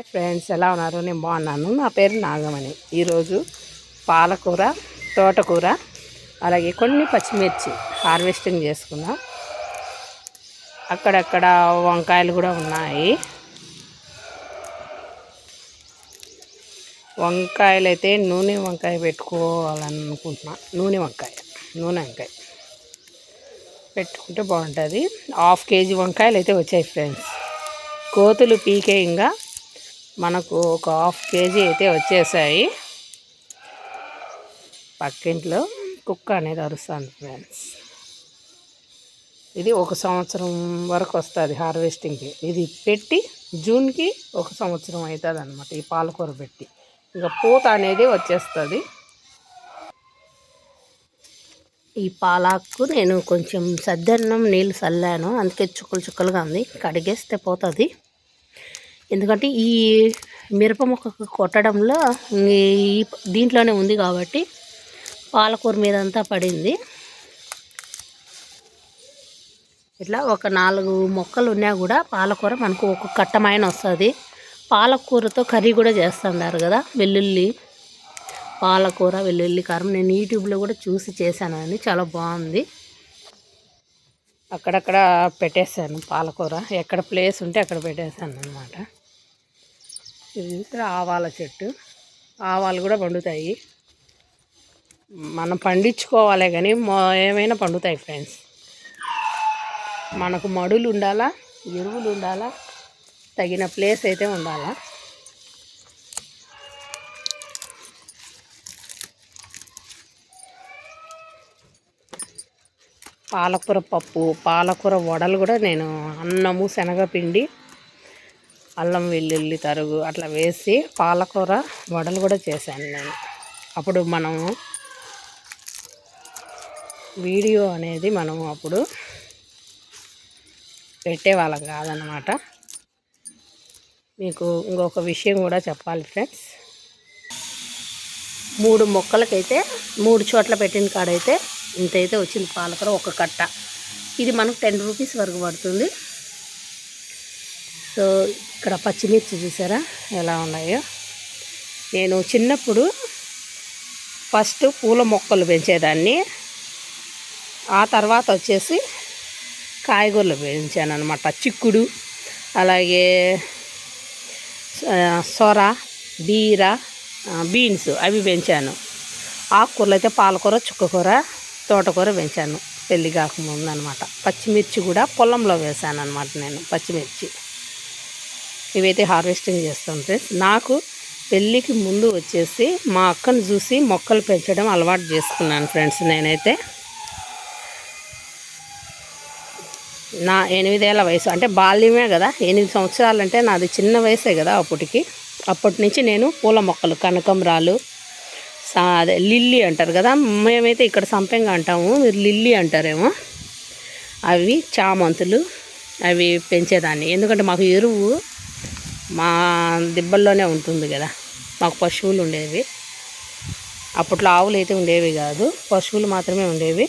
Hi friends ఎలా ఉన్నారు? నేను బాగున్నాను. నా పేరు నాగమణి. ఈరోజు పాలకూర తోటకూర అలాగే కొన్ని పచ్చిమిర్చి హార్వెస్టింగ్ చేసుకున్నాం. అక్కడక్కడ వంకాయలు కూడా ఉన్నాయి. వంకాయలు అయితే నూనె వంకాయ పెట్టుకోవాలనుకుంటున్నా. నూనె వంకాయ నూనె వంకాయ పెట్టుకుంటే బాగుంటుంది. హాఫ్ కేజీ వంకాయలు అయితే వచ్చాయి ఫ్రెండ్స్. కోతులు పీకేయంగా మనకు ఒక హాఫ్ కేజీ అయితే వచ్చేసాయి. పక్కింట్లో కుక్క అనేది అరుస్తుంది ఫ్రెండ్స్. ఇది ఒక సంవత్సరం వరకు వస్తుంది హార్వెస్టింగ్కి. ఇది పెట్టి జూన్కి ఒక సంవత్సరం అవుతుంది అనమాట ఈ పాలకూర పెట్టి. ఇంకా పూత అనేది వచ్చేస్తుంది. ఈ పాలాకు నేను కొంచెం సద్దన్నం నీళ్ళు చల్లాను. అందుకే చుక్కలు చుక్కలుగా ఉంది. కడిగేస్తే పోతుంది. ఎందుకంటే ఈ మిరప మొక్కకు కొట్టడంలో ఈ దీంట్లోనే ఉంది కాబట్టి పాలకూర మీద అంతా పడింది. ఇట్లా ఒక నాలుగు మొక్కలు ఉన్నా కూడా పాలకూర మనకు ఒక కట్టమైన వస్తుంది. పాలకూరతో కర్రీ కూడా చేస్తున్నారు కదా వెల్లుల్లి పాలకూర వెల్లుల్లి కారం. నేను యూట్యూబ్లో కూడా చూసి చేశాను అని చాలా బాగుంది. అక్కడక్కడ పెట్టేశాను పాలకూర. ఎక్కడ ప్లేస్ ఉంటే అక్కడ పెట్టేశాను అనమాట ఇది ఆవాల చెట్టు. ఆవాలు కూడా పండుతాయి. మనం పండించుకోవాలే కానీ ఏమైనా పండుతాయి ఫ్రెండ్స్. మనకు మడులు ఉండాలా ఎరువులు ఉండాలా తగిన ప్లేస్ అయితే ఉండాలా. పాలకూర పప్పు పాలకూర వడలు కూడా నేను అన్నము శనగపిండి అల్లం వెల్లుల్లి తరుగు అట్లా వేసి పాలకూర వడలు కూడా చేశాను నేను. అప్పుడు మనము వీడియో అనేది మనం అప్పుడు పెట్టేవాళ్ళం కాదనమాట. మీకు ఇంకొక విషయం కూడా చెప్పాలి ఫ్రెండ్స్. మూడు మొక్కలకైతే మూడు చోట్ల పెట్టిన కాడైతే ఇంతైతే వచ్చింది పాలకూర ఒక కట్ట. ఇది మనకు టెన్ రూపీస్ వరకు పడుతుంది. సో ఇక్కడ పచ్చిమిర్చి చూసారా ఎలా ఉన్నాయో? నేను చిన్నప్పుడు ఫస్ట్ పూల మొక్కలు పెంచేదాన్ని. ఆ తర్వాత వచ్చేసి కాయగూరలు పెంచాను అనమాట చిక్కుడు అలాగే సొర బీర బీన్స్ అవి పెంచాను. ఆకుకూరలు అయితే పాలకూర చుక్కకూర తోటకూర పెంచాను. పెళ్ళి కాకముందు అనమాట పచ్చిమిర్చి కూడా పొలంలో వేసాను అనమాట నేను పచ్చిమిర్చి. ఇవైతే హార్వెస్టింగ్ చేస్తాం ఫ్రెండ్స్ నాకు పెళ్ళికి ముందు వచ్చేసి మా అక్కను చూసి మొక్కలు పెంచడం అలవాటు చేసుకున్నాను ఫ్రెండ్స్ నేనైతే. నా ఎనిమిదేళ్ళ వయసు అంటే బాల్యమే కదా ఎనిమిది సంవత్సరాలు అంటే నాది చిన్న వయసే కదా అప్పటికి. అప్పటి నుంచి నేను పూల మొక్కలు కనకంబరాలు అదే లిల్లీ అంటారు కదా మేమైతే ఇక్కడ సంపెంగా అంటాము మీరు లిల్లీ అంటారేమో. అవి చామంతులు అవి పెంచేదాన్ని. ఎందుకంటే మాకు ఎరువు మా దిబ్బల్లోనే ఉంటుంది కదా. మాకు పశువులు ఉండేవి. అప్పట్లో ఆవులు అయితే ఉండేవి కాదు. పశువులు మాత్రమే ఉండేవి.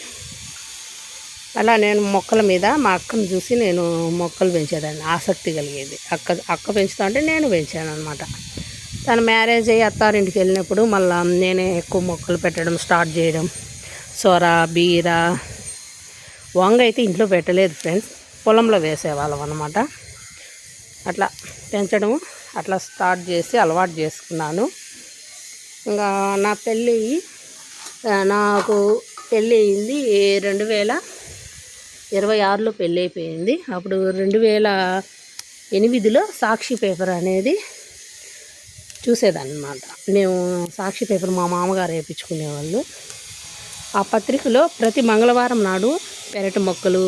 అలా నేను మొక్కల మీద మా అక్కను చూసి నేను మొక్కలు పెంచేదాన్ని. ఆసక్తి కలిగేది. అక్క అక్క పెంచుతా అంటే నేను పెంచాను అనమాట తన మ్యారేజ్ అయ్యి అత్తారింటికి వెళ్ళినప్పుడు మళ్ళీ నేనే ఎక్కువ మొక్కలు పెట్టడం స్టార్ట్ చేయడం. సొర బీర వంగ అయితే ఇంట్లో పెట్టలేదు ఫ్రెండ్స్. పొలంలో వేసేవాళ్ళం అనమాట అట్లా పెంచడం అట్లా స్టార్ట్ చేసి అలవాటు చేసుకున్నాను. ఇంకా నా పెళ్ళి నాకు పెళ్ళి అయింది రెండు వేల ఇరవై ఆరులో పెళ్ళి అయిపోయింది. అప్పుడు రెండు వేల ఎనిమిదిలో సాక్షి పేపర్ అనేది చూసేదన్నమాట. మేము సాక్షి పేపర్ మా మామగారు వేయించుకునేవాళ్ళు. ఆ పత్రికలో ప్రతి మంగళవారం నాడు పెరటి మొక్కలు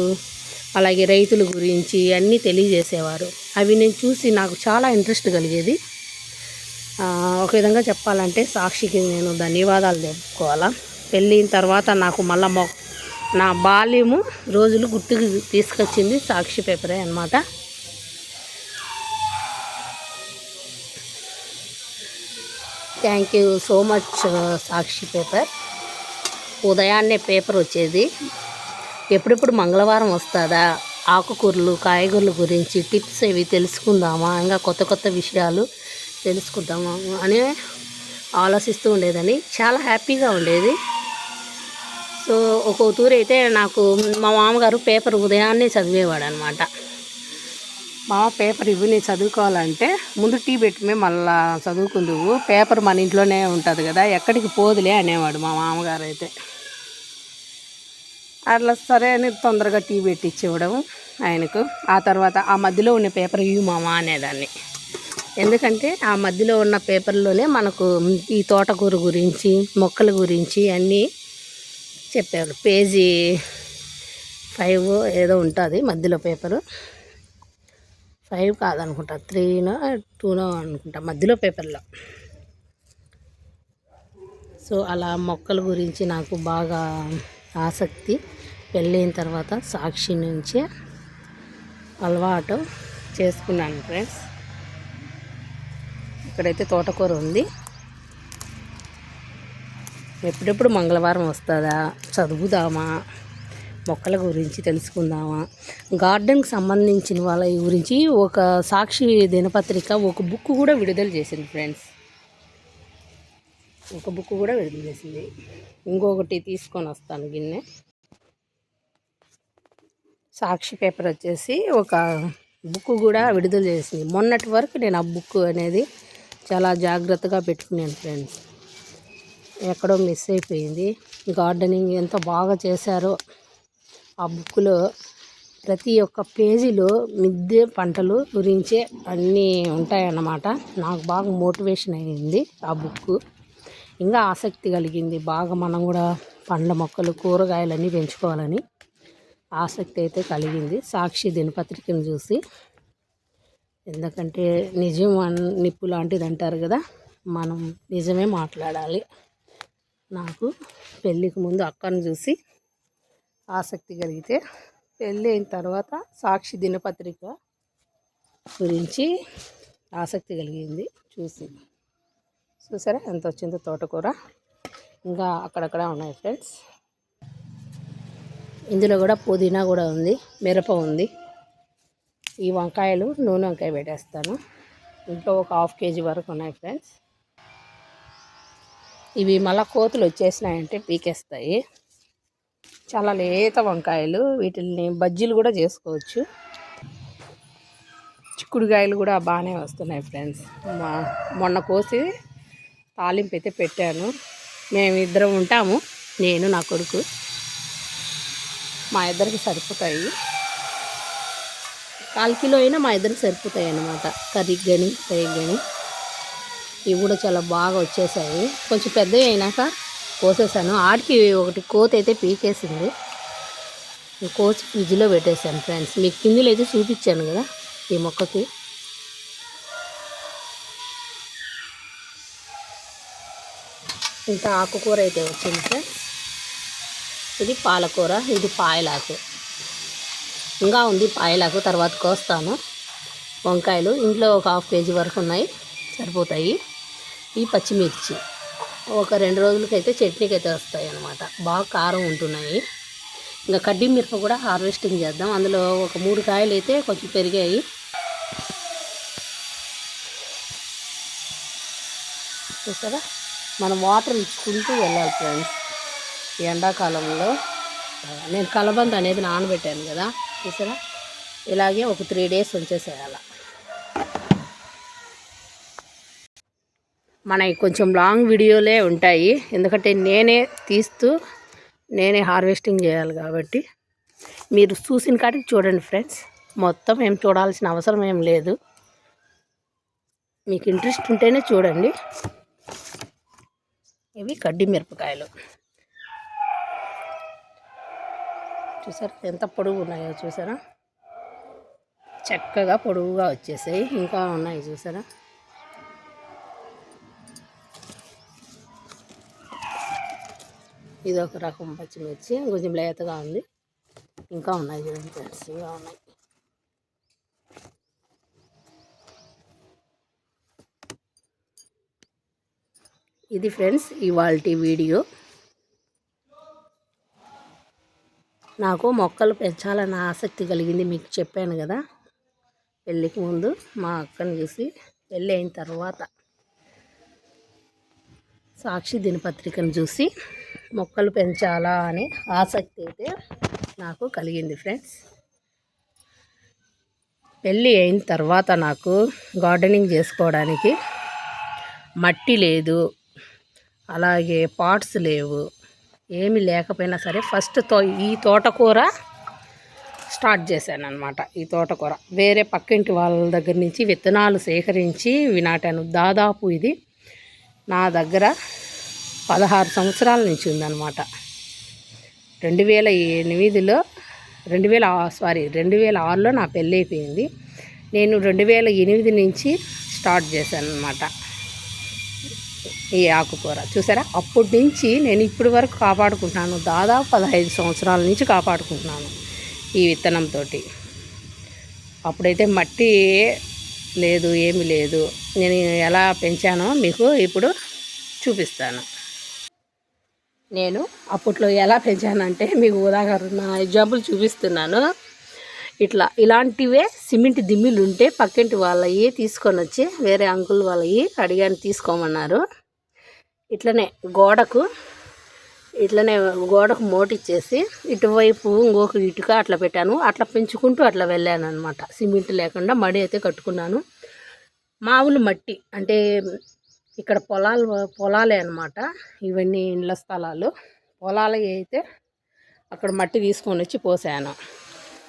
అలాగే రైతుల గురించి అన్నీ తెలియజేసేవారు. అవి నేను చూసి నాకు చాలా ఇంట్రెస్ట్ కలిగేది. ఒక విధంగా చెప్పాలంటే సాక్షికి నేను ధన్యవాదాలు చెప్పుకోవాలా పెళ్ళిన తర్వాత నాకు మళ్ళా మొ నా బాల్యము రోజులు గుర్తుకు తీసుకొచ్చింది సాక్షి పేపరే అనమాట thank you so much Sakshi paper. ఉదయాన్నే పేపర్ వచ్చేది. ఎప్పుడెప్పుడు మంగళవారం వస్తుందా? ఆకుకూరలు కాయగూరల గురించి టిప్స్ ఇవి తెలుసుకుందామా? ఇంకా కొత్త కొత్త విషయాలు తెలుసుకుందామా? అని ఆలోచిస్తూ ఉండేదని చాలా హ్యాపీగా ఉండేది. సో ఒక తూరు అయితే నాకు మా మామగారు పేపర్ ఉదయాన్నే చదివేవాడు అనమాట మామ పేపర్ ఇవి నేను చదువుకోవాలంటే ముందు టీ పెట్టుమే మళ్ళా చదువుకుందువు. పేపర్ మన ఇంట్లోనే ఉంటుంది కదా ఎక్కడికి పోదులే అనేవాడు మా మామగారు అయితే. అట్లా సరే అని తొందరగా టీ పెట్టి ఇవ్వడం ఆయనకు. ఆ తర్వాత ఆ మధ్యలో ఉన్న పేపర్ ఇవి మామ అనేదాన్ని. ఎందుకంటే ఆ మధ్యలో ఉన్న పేపర్లోనే మనకు ఈ తోటకూర గురించి మొక్కల గురించి అన్నీ చెప్పారు పేజీ ఫైవ్ ఏదో ఉంటుంది మధ్యలో పేపరు. ఫైవ్ కాదనుకుంటా త్రీనో టూనో అనుకుంటా మధ్యలో పేపర్లో. సో అలా మొక్కల గురించి నాకు బాగా ఆసక్తి పెళ్ళైన తర్వాత సాక్షి నుంచే అలవాటు చేసుకున్నాను ఫ్రెండ్స్. ఇక్కడైతే తోటకూర ఉంది. ఎప్పుడెప్పుడు మంగళవారం వస్తుందా? చదువుదామా? మొక్కల గురించి తెలుసుకుందామా? గార్డెన్కి సంబంధించిన వాళ్ళ గురించి ఒక సాక్షి దినపత్రిక ఒక బుక్ కూడా విడుదల చేసింది ఫ్రెండ్స్. ఒక బుక్ కూడా విడుదల చేసింది. ఇంకొకటి తీసుకొని వస్తాను గిన్నె. సాక్షి పేపర్ వచ్చేసి ఒక బుక్ కూడా విడుదల చేసింది. మొన్నటి వరకు నేను ఆ బుక్ అనేది చాలా జాగ్రత్తగా పెట్టుకున్నాను ఫ్రెండ్స్. ఎక్కడో మిస్ అయిపోయింది. గార్డెనింగ్ ఎంత బాగా చేశారో ఆ బుక్లో ప్రతి ఒక్క పేజీలో మిద్దె పంటలు గురించే అన్నీ ఉంటాయన్నమాట. నాకు బాగా మోటివేషన్ అయ్యింది ఆ బుక్ ఇంకా ఆసక్తి కలిగింది. బాగా మనం కూడా పండ్ల మొక్కలు కూరగాయలన్నీ పెంచుకోవాలని ఆసక్తి అయితే కలిగింది. సాక్షి దినపత్రికను చూసి ఎందుకంటే నిజం నిప్పు లాంటిది అంటారు కదా మనం నిజమే మాట్లాడాలి. నాకు పెళ్ళికి ముందు అక్కను చూసి ఆసక్తి కలిగితే పెళ్ళి అయిన తర్వాత సాక్షి దినపత్రిక గురించి ఆసక్తి కలిగింది చూసి. చూసారా? ఎంత వచ్చిందో తోటకూర. ఇంకా అక్కడక్కడ ఉన్నాయి ఫ్రెండ్స్. ఇందులో కూడా పుదీనా కూడా ఉంది మిరప ఉంది. ఈ వంకాయలు నూనె వంకాయ పెట్టేస్తాను. ఇంట్లో ఒక హాఫ్ కేజీ వరకు ఉన్నాయి ఫ్రెండ్స్. ఇవి మళ్ళీ కోతులు వచ్చేసినాయంటే పీకేస్తాయి. చాలా లేత వంకాయలు వీటిల్ని బజ్జీలు కూడా చేసుకోవచ్చు. చిక్కుడుకాయలు కూడా బాగానే వస్తున్నాయి ఫ్రెండ్స్. మా మొన్న కోసి తాలింపు అయితే పెట్టాను. మేము ఇద్దరం ఉంటాము. నేను నా కొడుకు. మా ఇద్దరికి సరిపోతాయి. కాల్ కిలో అయినా మా ఇద్దరికి సరిపోతాయి అన్నమాట. కర్రీకి కానీ ఫ్రైకి కానీ ఇవి కూడా చాలా బాగా వచ్చేసాయి. కొంచెం పెద్దవి అయినాక కోసేసాను. ఆడికి ఒకటి కోత అయితే పీకేసింది. కోసి ఫ్రిడ్జ్లో పెట్టేశాను ఫ్రెండ్స్. మీకు కిందిలో అయితే చూపించాను కదా ఈ మొక్కకి. ఇంత ఆకుకూర అయితే వచ్చింది సార్. ఇది పాలకూర ఇది పాయలాకు. ఇంకా ఉంది పాయలాకు తర్వాత కోస్తాను. వంకాయలు ఇంట్లో ఒక హాఫ్ కేజీ వరకు ఉన్నాయి సరిపోతాయి. ఈ పచ్చిమిర్చి. ఒక రెండు రోజులకైతే చట్నీకి అయితే వస్తాయి అన్నమాట. బాగా కారం ఉంటున్నాయి. ఇంకా కడ్డీ మిరప కూడా హార్వెస్టింగ్ చేద్దాం. అందులో ఒక మూడు కాయలు అయితే కొంచెం పెరిగాయి. చూస్తారా మనం వాటర్ ఇచ్చుకుంటూ వెళ్ళాలి ఫ్రెండ్స్ ఎండాకాలంలో నేను కలబంద అనేది నానబెట్టాను కదా చూసారా? ఇలాగే ఒక త్రీ డేస్ ఉంచేసేయాలి. మనకి కొంచెం లాంగ్ వీడియోలే ఉంటాయి. ఎందుకంటే నేనే తీస్తూ నేనే హార్వెస్టింగ్ చేయాలి కాబట్టి. మీరు చూసిన కాటికి చూడండి ఫ్రెండ్స్ మొత్తం ఏం చూడాల్సిన అవసరం ఏం లేదు. మీకు ఇంట్రెస్ట్ ఉంటేనే చూడండి. ఇవి కడ్డి మిరపకాయలు. చూసారా ఎంత పొడుగు ఉన్నాయో చూసారా? చక్కగా పొడుగుగా వచ్చేసాయి. ఇంకా ఉన్నాయి చూసారా? ఇది ఒక రకం పచ్చిమిర్చి. కొంచెం లేతగా ఉంది. ఇంకా ఉన్నాయి చూడండి ఫ్రెండ్స్ ఇంకా ఉన్నాయి. ఇది ఫ్రెండ్స్ ఇవాళ వీడియో. నాకు మొక్కలు పెంచాలన్న ఆసక్తి కలిగింది మీకు చెప్పాను కదా. పెళ్ళికి ముందు మా అక్కని చూసి పెళ్ళి అయిన తర్వాత సాక్షి దినపత్రికను చూసి మొక్కలు పెంచాలా అనే ఆసక్తి అయితే నాకు కలిగింది ఫ్రెండ్స్. పెళ్ళి అయిన తర్వాత నాకు గార్డెనింగ్ చేసుకోవడానికి మట్టి లేదు. అలాగే పాట్స్ లేవు. ఏమి లేకపోయినా సరే ఫస్ట్తో ఈ తోటకూర స్టార్ట్ చేశాను అనమాట ఈ తోటకూర. వేరే పక్కింటి వాళ్ళ దగ్గర నుంచి విత్తనాలు సేకరించి వినాటాను. దాదాపు ఇది నా దగ్గర పదహారు సంవత్సరాల నుంచి ఉందన్నమాట. రెండు వేల ఎనిమిదిలో రెండు వేల సారీ రెండు వేల ఆరులో నా పెళ్ళైపోయింది. నేను రెండు వేల ఎనిమిది నుంచి స్టార్ట్ చేశాను అనమాట ఈ ఆకుకూర. చూసారా? అప్పటి నుంచి నేను ఇప్పటి వరకు కాపాడుకుంటున్నాను. దాదాపు పదహైదు సంవత్సరాల నుంచి కాపాడుకుంటున్నాను ఈ విత్తనంతో అప్పుడైతే మట్టి లేదు ఏమి లేదు. నేను ఎలా పెంచానో మీకు ఇప్పుడు చూపిస్తాను. నేను అప్పట్లో ఎలా పెంచానంటే మీకు ఉదాహరణ ఎగ్జాంపుల్ చూపిస్తున్నాను. ఇట్లా ఇలాంటివే సిమెంట్ దిమ్మిలు ఉంటే పక్కింటి వాళ్ళవి తీసుకొని వచ్చి వేరే అంకుల్ వాళ్ళవి అడిగాను తీసుకోమన్నారు. ఇట్లనే గోడకు ఇట్లనే గోడకు మోటిచ్చేసి ఇటువైపు ఇంకొక ఇటుక అట్లా పెట్టాను. అట్లా పెంచుకుంటూ అట్లా వెళ్ళాను అనమాట సిమెంట్ లేకుండా మడి అయితే కట్టుకున్నాను. మామూలు మట్టి అంటే ఇక్కడ పొలాలు పొలాలే అనమాట ఇవన్నీ ఇండ్ల స్థలాలు. పొలాలు అయితే అక్కడ మట్టి తీసుకొని వచ్చి పోసాను.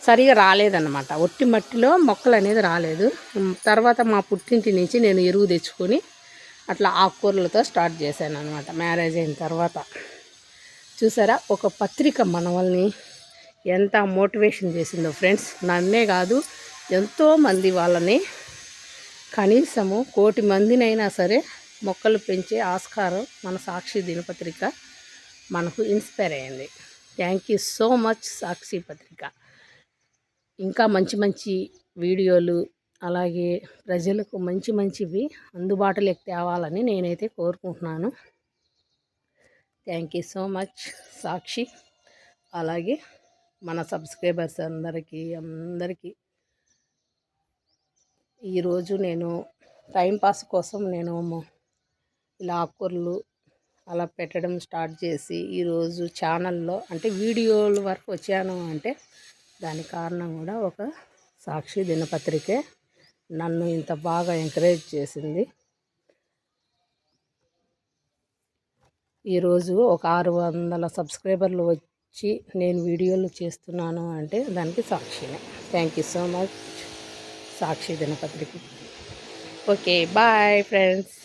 సరిగా రాలేదన్నమాట. ఒట్టి మట్టిలో మొక్కలు అనేది రాలేదు. తర్వాత మా పుట్టింటి నుంచి నేను ఎరువు తెచ్చుకొని అట్లా ఆకుకూరలతో స్టార్ట్ చేశాను అనమాట మ్యారేజ్ అయిన తర్వాత. చూసారా? ఒక పత్రిక మన వాళ్ళని ఎంత మోటివేషన్ చేసిందో ఫ్రెండ్స్. నన్నే కాదు ఎంతోమంది వాళ్ళని కనీసము కోటి మందినైనా సరే మొక్కలు పెంచే ఆస్కారం మన సాక్షి దినపత్రిక మనకు ఇన్స్పైర్ అయింది. Thank you so much Sakshi పత్రిక. ఇంకా మంచి మంచి వీడియోలు అలాగే ప్రజలకు మంచి మంచివి అందుబాటులోకి తేవాలని నేనైతే కోరుకుంటున్నాను. Thank you so much Sakshi. అలాగే మన సబ్స్క్రైబర్స్ అందరికీ అందరికీ ఈరోజు నేను టైంపాస్ కోసం నేను ఇలా ఆకుకూరలు అలా పెట్టడం స్టార్ట్ చేసి ఈరోజు ఛానల్లో అంటే వీడియోల వరకు వచ్చాను అంటే దాని కారణం కూడా ఒక సాక్షి దినపత్రికే నన్ను ఇంత బాగా ఎంకరేజ్ చేసింది. ఈరోజు ఒక ఆరు వందల సబ్స్క్రైబర్లు వచ్చి నేను వీడియోలు చేస్తున్నాను అంటే దానికి సాక్షినే. Thank you so much. Sakshi దినపత్రిక. Okay bye friends.